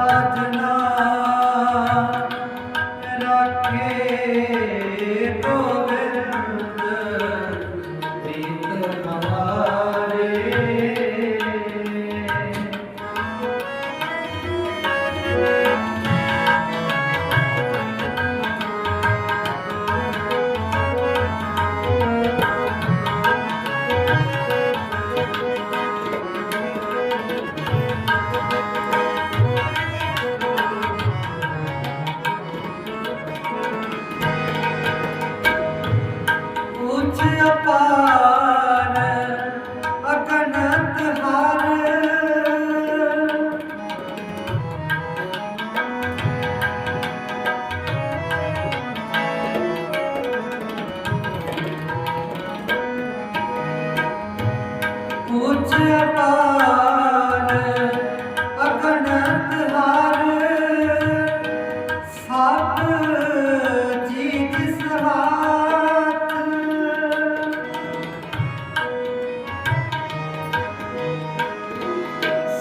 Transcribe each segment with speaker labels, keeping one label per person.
Speaker 1: Patna.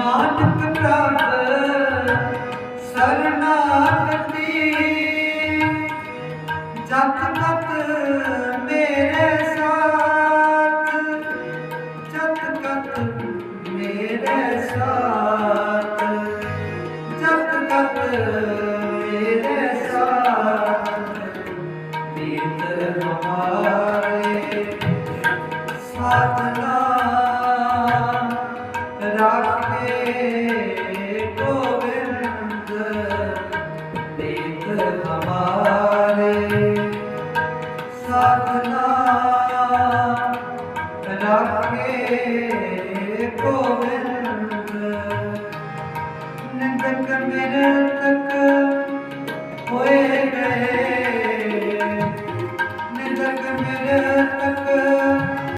Speaker 1: Nanak ਪ੍ਰਭ ਸਰਨਾਗਤੀ ਜਤ ਤਤ ਮੇਰੇ ਸਾਥ ਜਤ ਤਤ ਮੇਰੇ ਸਾਥ ਜਤ ਤਤ ਮੇਰੇ ਸਾਥ ਮਿੱਤਰ ਹਮਾਰੇ ਸਾਧਨਾ हमारे साधना रखे गोविंद निंदक निरतक होए गए